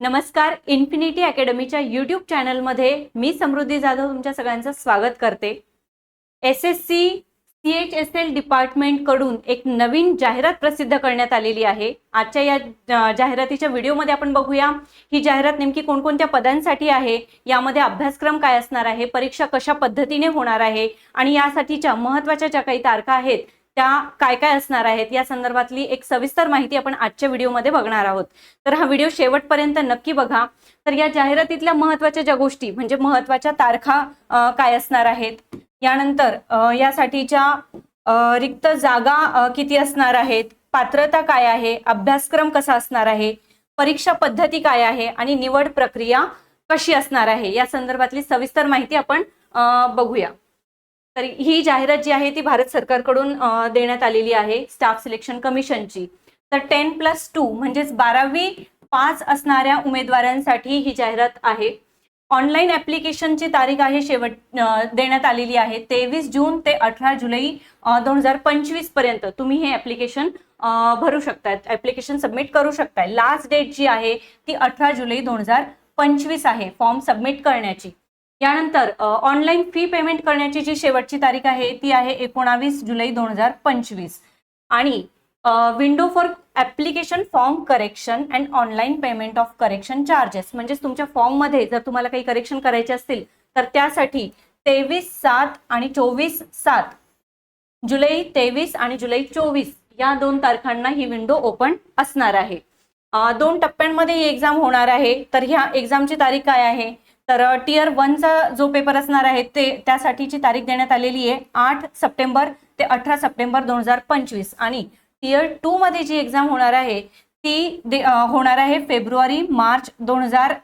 नमस्कार इन्फिनिटी अकॅडमीच्या यूट्यूब चॅनलमध्ये मी समृद्धी जाधव तुमच्या सगळ्यांचं स्वागत करते. S S C C H S L डिपार्टमेंटकडून एक नवीन जाहिरात प्रसिद्ध करण्यात आलेली आहे. आजच्या या जाहिरातीच्या व्हिडिओमध्ये आपण बघूया ही जाहिरात नेमकी कोणकोणत्या पदांसाठी आहे यामध्ये अभ्यासक्रम काय असणार आहे परीक्षा कशा पद्धतीने होणार आहे आणि यासाठीच्या महत्त्वाच्या ज्या काही तारखा आहेत त्या काय काय असणार आहेत या संदर्भातली एक सविस्तर माहिती आपण आजच्या व्हिडिओमध्ये बघणार आहोत. तर हा व्हिडिओ शेवटपर्यंत नक्की बघा. तर या जाहिरातीतल्या महत्त्वाच्या ज्या गोष्टी म्हणजे महत्त्वाच्या तारखा काय असणार आहेत? यानंतर यासाठीच्या रिक्त जागा किती असणार आहेत? पात्रता काय आहे? अभ्यासक्रम कसा असणार आहे? परीक्षा पद्धती काय आहे? आणि निवड प्रक्रिया कशी असणार आहे? या संदर्भातली सविस्तर माहिती आपण बघूया. तर ही जाहिरात जी आहे ती भारत सरकारकडून देण्यात आलेली आहे स्टाफ सिलेक्शन कमिशनची. तर टेन प्लस टू म्हणजेच बारावी पाच असणाऱ्या उमेदवारांसाठी ही जाहिरात आहे. ऑनलाईन ऍप्लिकेशनची तारीख आहे शेवट देण्यात आलेली आहे तेवीस जून ते अठरा जुलै दोन हजार पंचवीसपर्यंत. तुम्ही हे ऍप्लिकेशन भरू शकताय ऍप्लिकेशन सबमिट करू शकताय. लास्ट डेट जी आहे ती अठरा जुलै दोन हजार पंचवीस आहे फॉर्म सबमिट करण्याची. यानंतर ऑनलाईन फी पेमेंट करण्याची जी शेवटची तारीख आहे ती आहे एकोणावीस जुलै दोन हजार पंचवीस. आणि window for application form correction and online payment of correction charges म्हणजेच तुमच्या फॉर्ममध्ये जर तुम्हाला काही करेक्शन करायचे असतील तर त्यासाठी तेवीस सात आणि चोवीस सात जुलै तेवीस आणि जुलै चोवीस या दोन तारखांना ही विंडो ओपन असणार आहे. दोन टप्प्यांमध्ये ही एक्झाम होणार आहे. तर ह्या एक्झामची तारीख काय आहे? तर टीयर वनचा जो पेपर असणार आहे ते त्यासाठीची तारीख देण्यात आलेली आहे आठ सप्टेंबर ते अठरा सप्टेंबर दोन हजार पंचवीस. आणि टीयर टू मध्ये जी एक्झाम होणार आहे ती दे- होणार आहे फेब्रुवारी मार्च दोन हजार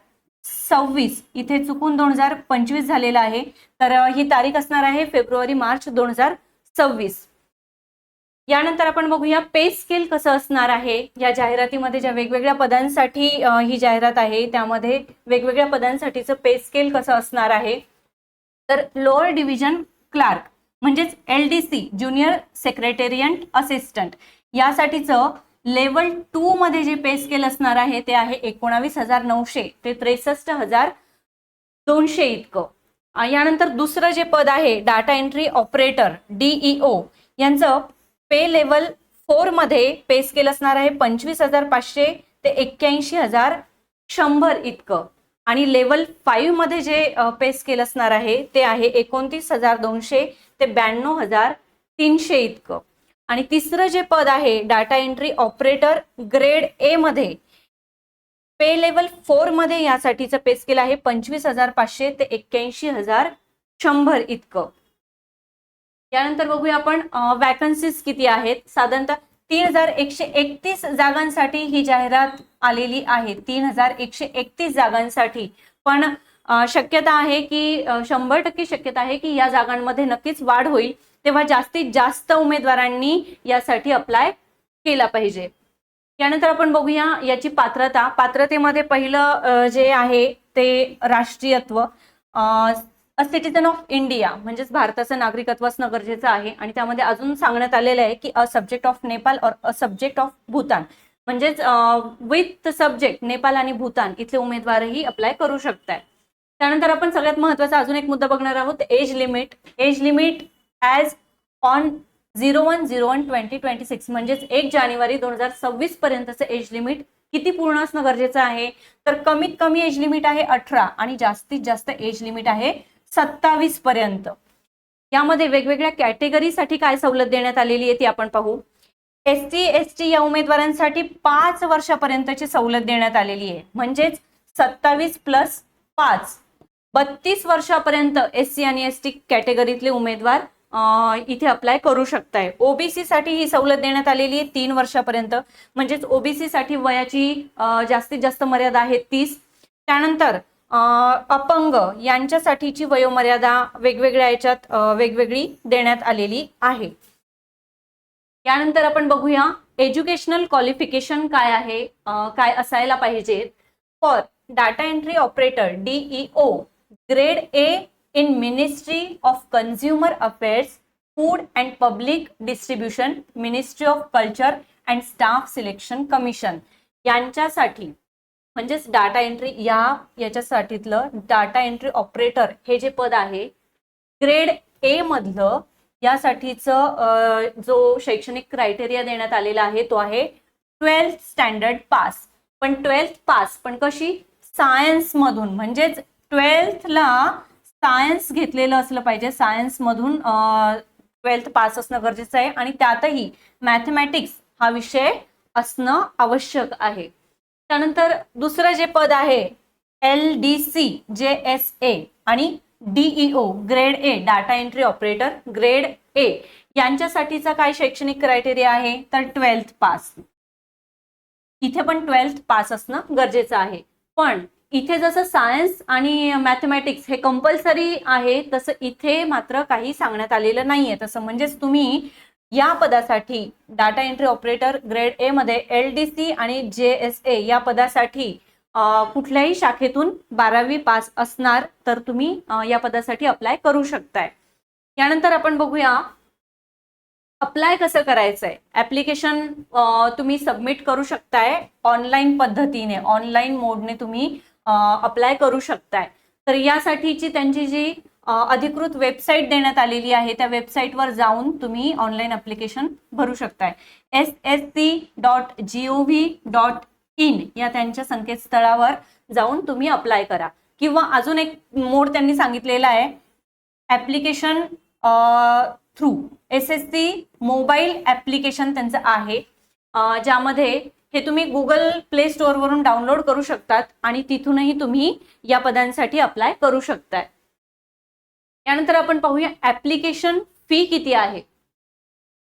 सव्वीस. इथे चुकून दोन हजार पंचवीस झालेलं आहे. तर ही तारीख असणार आहे फेब्रुवारी मार्च दोन हजार सव्वीस. यानंतर आपण बघूया पे स्केल कसं असणार आहे? या जाहिरातीमध्ये ज्या वेगवेगळ्या पदांसाठी ही जाहिरात आहे त्यामध्ये वेगवेगळ्या पदांसाठीचं पे स्केल कसं असणार आहे? तर लोअर डिव्हिजन क्लार्क म्हणजेच L D C junior secretariat assistant यासाठीचं लेवल टू मध्ये जे पे स्केल असणार आहे ते आहे एकोणावीस हजार नऊशे ते त्रेसष्ट हजार दोनशे इतकं. यानंतर दुसरं जे पद आहे डाटा एंट्री ऑपरेटर डीईओ यांचं पे लेवल फोरमध्ये पे स्केल असणार आहे पंचवीस हजार पाचशे ते एक्क्याऐंशी हजार शंभर इतकं. आणि लेवल फाईव्हमध्ये जे पे स्केल असणार आहे ते आहे एकोणतीस हजार दोनशे ते ब्याण्णव हजार तीनशे इतकं. आणि तिसरं जे पद आहे data entry operator grade A मध्ये पे लेवल फोरमध्ये यासाठीचं पे स्केल आहे पंचवीस हजार पाचशे ते एक्क्याऐंशी हजार शंभर इतकं. यानंतर बघूया आपण वॅकन्सीज किती आहेत. साधारणतः तीन हजार एकशे एकतीस जागांसाठी ही जाहिरात आलेली आहे. तीन हजार एकशे एकतीस जागांसाठी. पण शक्यता आहे की शंभर टक्के शक्यता आहे की या जागांमध्ये नक्कीच वाढ होईल. तेव्हा जास्तीत जास्त उमेदवारांनी यासाठी अप्लाय केला पाहिजे. यानंतर आपण बघूया याची पात्रता. पात्रतेमध्ये पहिलं जे आहे ते राष्ट्रीयत्व. अ सिटीजन ऑफ इंडिया म्हणजेच भारताचं नागरिकत्व असणं गरजेचं आहे. आणि त्यामध्ये अजून सांगण्यात आलेलं आहे की अ सब्जेक्ट ऑफ नेपाल और अ सब्जेक्ट ऑफ भूतान म्हणजेच विथ सब्जेक्ट नेपाल आणि भूतान इथले उमेदवारही अप्लाय करू शकताय त्यानंतर आपण सगळ्यात महत्त्वाचा अजून एक मुद्दा बघणार आहोत age limit age limit as on zero one zero one twenty twenty six म्हणजेच एक जानेवारी दोन हजार सव्वीस पर्यंतचं एज लिमिट किती पूर्ण असणं गरजेचं आहे? तर कमीत कमी एज लिमिट आहे अठरा आणि जास्तीत जास्त एज लिमिट आहे सत्तावीस पर्यंत. यामध्ये वेगवेगळ्या कॅटेगरीसाठी काय सवलत देण्यात आलेली आहे ती आपण पाहू. एस टी एस टी या उमेदवारांसाठी पाच वर्षापर्यंतची सवलत देण्यात आलेली आहे. म्हणजेच सत्तावीस प्लस पाच. बत्तीस वर्षापर्यंत एस सी आणि एस टी कॅटेगरीतले उमेदवार इथे अप्लाय करू शकताय. ओबीसी साठी ही सवलत देण्यात आलेली आहे तीन वर्षापर्यंत. म्हणजेच ओबीसी साठी वयाची जास्तीत जास्त मर्यादा आहे तीस. त्यानंतर अपंग यांच्यासाठीची वयोमर्यादा वेगवेगळ्या याच्यात वेगवेगळी देण्यात आलेली आहे. यानंतर आपण बघूया एज्युकेशनल क्वालिफिकेशन काय आहे काय असायला पाहिजेत for data entry operator DEO grade A in ministry of consumer affairs food and public distribution ministry of culture and staff selection commission यांच्यासाठी म्हणजेच डाटा एंट्री या याच्यासाठीतलं डाटा एंट्री ऑपरेटर हे जे पद आहे ग्रेड ए मधलं यासाठीचं जो शैक्षणिक क्रायटेरिया देण्यात आलेला आहे तो आहे ट्वेल्थ स्टँडर्ड पास पण ट्वेल्थ पास पण कशी? सायन्समधून म्हणजेच ट्वेल्थला सायन्स घेतलेलं असलं पाहिजे. सायन्समधून ट्वेल्थ पास असणं गरजेचं आहे. आणि त्यातही मॅथमॅटिक्स हा विषय असणं आवश्यक आहे. त्यानंतर दुसरं जे पद आहे L D C J S A आणि DEO grade A data entry operator grade A यांच्यासाठीचा काय शैक्षणिक क्रायटेरिया आहे? तर ट्वेल्थ पास. इथे पण ट्वेल्थ पास असणं गरजेचं आहे. पण इथे जसं सायन्स आणि मॅथमॅटिक्स हे कंपल्सरी आहे तसं इथे मात्र काही सांगण्यात आलेलं नाहीये. तसं म्हणजेच तुम्ही या पदासाठी data entry operator grade A मध्ये एल डी सी आणि जे एस ए या पदासाठी कुठल्याही शाखेतून बारावी पास असणार तर तुम्ही या पदासाठी अप्लाय करू शकताय. यानंतर आपण बघूया अप्लाय कसं करायचंय? ऍप्लिकेशन तुम्ही सबमिट करू शकताय ऑनलाईन पद्धतीने ऑनलाईन मोडने तुम्ही अप्लाय करू शकताय. तर यासाठीची त्यांची जी अधिकृत वेबसाईट देण्यात आलेली आहे. त्या वेबसाईटवर जाऊन तुम्ही ऑनलाईन अप्लिकेशन भरू शकताय. S S C dot G O V dot in या त्यांच्या संकेतस्थळावर जाऊन तुम्ही अप्लाय करा. किंवा अजून एक मोड त्यांनी सांगितलेला आहे. Application through S S C mobile application त्यांचं आहे. ज्यामध्ये हे तुम्ही गुगल प्ले स्टोअरवरून डाउनलोड करू शकतात आणि तिथूनही तुम्ही या पदांसाठी अप्लाय करू शकताय. यानंतर आपण पाहूया ऍप्लिकेशन फी किती आहे.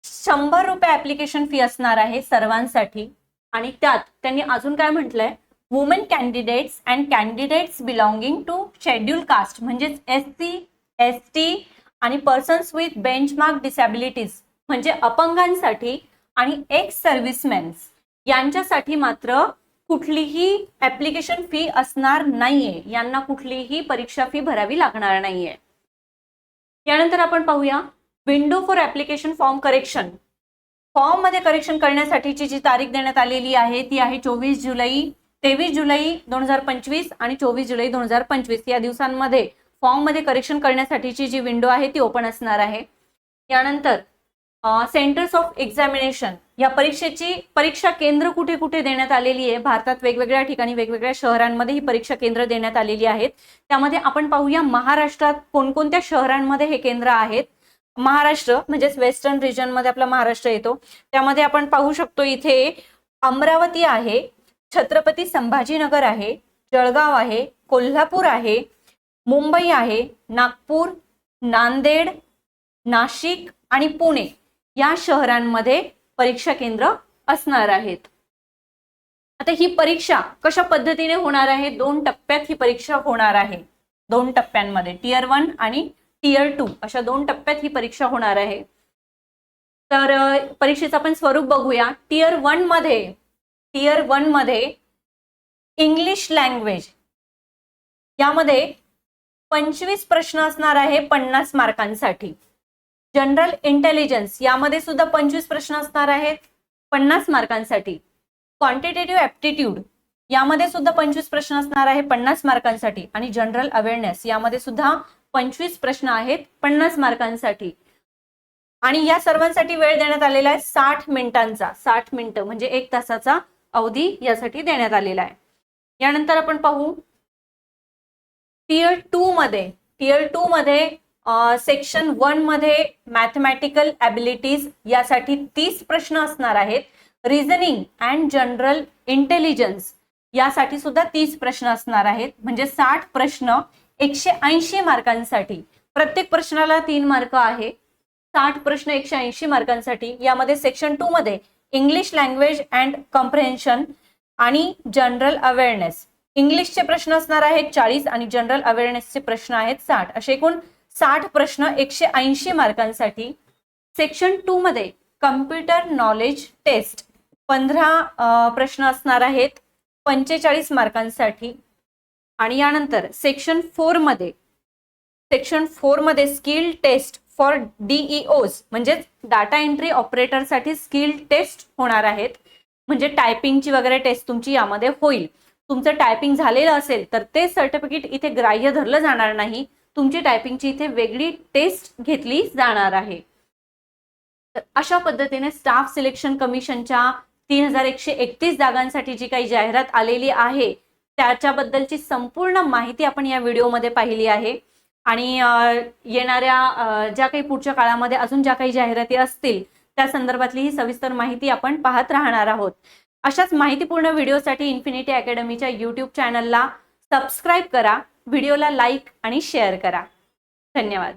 शंभर रुपये ऍप्लिकेशन फी असणार आहे सर्वांसाठी. आणि त्यात त्यांनी अजून काय म्हटलंय? Women candidates and candidates belonging to schedule caste म्हणजेच एस सी एस टी आणि पर्सन्स विथ बेंचमार्क डिसॅबिलिटीज म्हणजे अपंगांसाठी आणि एक्स सर्व्हिसमॅन्स यांच्यासाठी मात्र कुठलीही ऍप्लिकेशन फी असणार नाहीये. यांना कुठलीही परीक्षा फी भरावी लागणार नाहीये. यानंतर आपण पाहूया window for application form correction फॉर्ममध्ये करेक्शन करण्यासाठीची जी तारीख देण्यात आलेली आहे ती आहे चोवीस जुलै तेवीस जुलै दोन हजार पंचवीस आणि चोवीस जुलै दोन हजार पंचवीस. या दिवसांमध्ये फॉर्ममध्ये करेक्शन करण्यासाठीची जी विंडो आहे ती ओपन असणार आहे. यानंतर सेंटर्स ऑफ एक्झामिनेशन या परीक्षेची परीक्षा केंद्र कुठे कुठे देण्यात आलेली आहे? भारतात वेगवेगळ्या ठिकाणी वेगवेगळ्या शहरांमध्ये ही परीक्षा केंद्र देण्यात आलेली आहेत. त्यामध्ये आपण पाहूया महाराष्ट्रात कोणकोणत्या शहरांमध्ये हे केंद्र आहेत? महाराष्ट्र म्हणजेच वेस्टर्न रिजनमध्ये आपला महाराष्ट्र येतो. त्यामध्ये आपण पाहू शकतो इथे अमरावती आहे छत्रपती संभाजीनगर आहे जळगाव आहे कोल्हापूर आहे मुंबई आहे नागपूर नांदेड नाशिक आणि पुणे या शहरांमध्ये परीक्षा केंद्र असणार आहेत. आता ही परीक्षा कशा पद्धतीने होणार आहे? दोन टप्प्यात ही परीक्षा होणार आहे. दोन टप्प्यांमध्ये. टीयर वन आणि टीयर टू अशा दोन टप्प्यात ही परीक्षा होणार आहे. तर परीक्षेचं आपण स्वरूप बघूया. टीयर वनमध्ये टीयर वनमध्ये इंग्लिश लँग्वेज यामध्ये पंचवीस प्रश्न असणार आहे पन्नास मार्कांसाठी. जनरल इंटेलिजन्स यामध्ये सुद्धा पंचवीस प्रश्न असणार आहेत. पन्नास मार्कांसाठी. क्वांटिटेटिव्ह ऍप्टिट्यूड यामध्ये सुद्धा पंचवीस प्रश्न असणार आहे पन्नास मार्कांसाठी. आणि जनरल अवेअरनेस यामध्ये सुद्धा पंचवीस प्रश्न आहेत पन्नास मार्कांसाठी. आणि या सर्वांसाठी वेळ देण्यात आलेला आहे साठ मिनिटांचा. साठ मिनिटं म्हणजे एक तासाचा अवधी यासाठी देण्यात आलेला आहे. यानंतर आपण पाहू. टियर टू मध्ये टियर टू मध्ये सेक्शन वनमध्ये मॅथमॅटिकल ॲबिलिटीज यासाठी तीस प्रश्न असणार आहेत. रिझनिंग अँड जनरल इंटेलिजन्स यासाठी सुद्धा तीस प्रश्न असणार आहेत. म्हणजे साठ प्रश्न एकशे ऐंशी मार्कांसाठी. प्रत्येक प्रश्नाला तीन मार्क आहे. साठ प्रश्न एकशे ऐंशी मार्कांसाठी. यामध्ये सेक्शन टू मध्ये इंग्लिश लँग्वेज अँड कॉम्प्रिहेन्शन आणि जनरल अवेअरनेस इंग्लिशचे प्रश्न असणार आहेत चाळीस आणि जनरल अवेअरनेसचे प्रश्न आहेत साठ. असे एकूण साठ प्रश्न एकशे ऐंशी मार्कांसाठी सेक्शन टू मध्ये कम्प्युटर नॉलेज टेस्ट पंधरा प्रश्न असणार आहेत पंचेचाळीस मार्कांसाठी. आणि यानंतर सेक्शन फोरमध्ये सेक्शन फोरमध्ये स्किल टेस्ट फॉर डीईओज म्हणजेच डाटा एंट्री ऑपरेटरसाठी स्किल टेस्ट होणार आहेत. म्हणजे टायपिंगची वगैरे टेस्ट तुमची यामध्ये होईल. तुमचं टायपिंग झालेलं असेल तर ते सर्टिफिकेट इथे ग्राह्य धरलं जाणार नाही. तुमची टायपिंगची इथे वेगळी टेस्ट घेतली जाणार आहे. तर अशा पद्धतीने स्टाफ सिलेक्शन कमिशनच्या तीन हजार एकशे एकतीस जागांसाठी जी काही जाहिरात आलेली आहे त्याच्याबद्दलची संपूर्ण माहिती आपण या व्हिडिओमध्ये पाहिली आहे. आणि येणाऱ्या ज्या काही पुढच्या काळामध्ये अजून ज्या काही जाहिराती असतील त्या संदर्भातली ही सविस्तर माहिती आपण पाहत राहणार आहोत. अशाच माहितीपूर्ण व्हिडिओसाठी इन्फिनिटी अकॅडमीच्या यूट्यूब चॅनलला सबस्क्राईब करा. व्हिडिओला लाईक आणि शेअर करा. धन्यवाद.